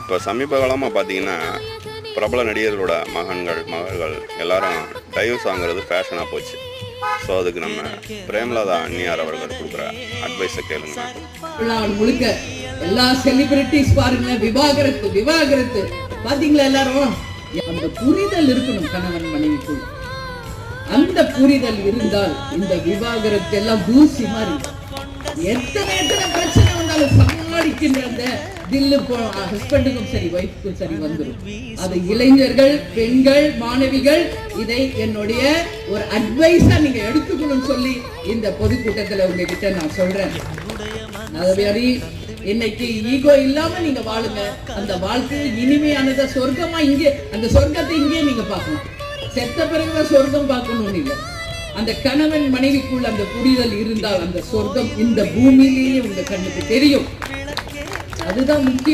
இப்போ சமீப காலமாக பார்த்தீங்கன்னா பிரபல நடிகர்களோட மகன்கள் மகள்கள் எல்லாரும் டைவர்ஸ் வாங்குறது ஃபேஷனாக போச்சு. ஸோ அதுக்கு நம்ம பிரேமலதா அந்நியார் அவர்கள் கொடுக்குற அட்வைஸை கேளுங்க. முழுக்க எல்லா செலிபிரிட்டிஸ் பாருங்க விவாகரத்து விவாகரத்து. பாத்தீங்களா எல்லாரும்? அந்த புரிதல் இருக்கணும் கணவன் மனைவிக்குள். அந்த புரிதல் இருந்தால் இந்த விவாகரத்து எல்லாம் தூசி மாதிரி. எத்தனை எத்தனை பிரச்சனை வந்தாலும் சமாளிக்கின்ற அந்த தில்லு ஹஸ்பண்டுக்கும் சரி ஒய்ஃப்க்கும் சரி வந்துடும் அது இளைஞர்கள் பெண்கள் மாணவிகள் இதை என்னுடைய ஒரு அட்வைஸா நீங்க எடுத்துக்கணும்னு சொல்லி இந்த பொதுக்கூட்டத்துல உங்ககிட்ட நான் சொல்றேன். அதே இன்னைக்கு ஈகோ இல்லாம நீங்க வாழுங்க. அந்த வாழ்க்கை இனிமையானத சொர்க்கமா இங்கே அந்த சொர்க்கத்தை இங்கே நீங்க பார்க்கலாம் செத்த பிறகுதான் சொர்க்கம் பார்க்கணும்னு இல்லை. அந்த கணவன் மனைவிக்குள்ள அந்த புரிதல் இருந்தால் அந்த சொர்க்கம் இந்த பூமியிலேயே உங்க கண்ணுக்கு தெரியும். அதுதான் முக்கியம்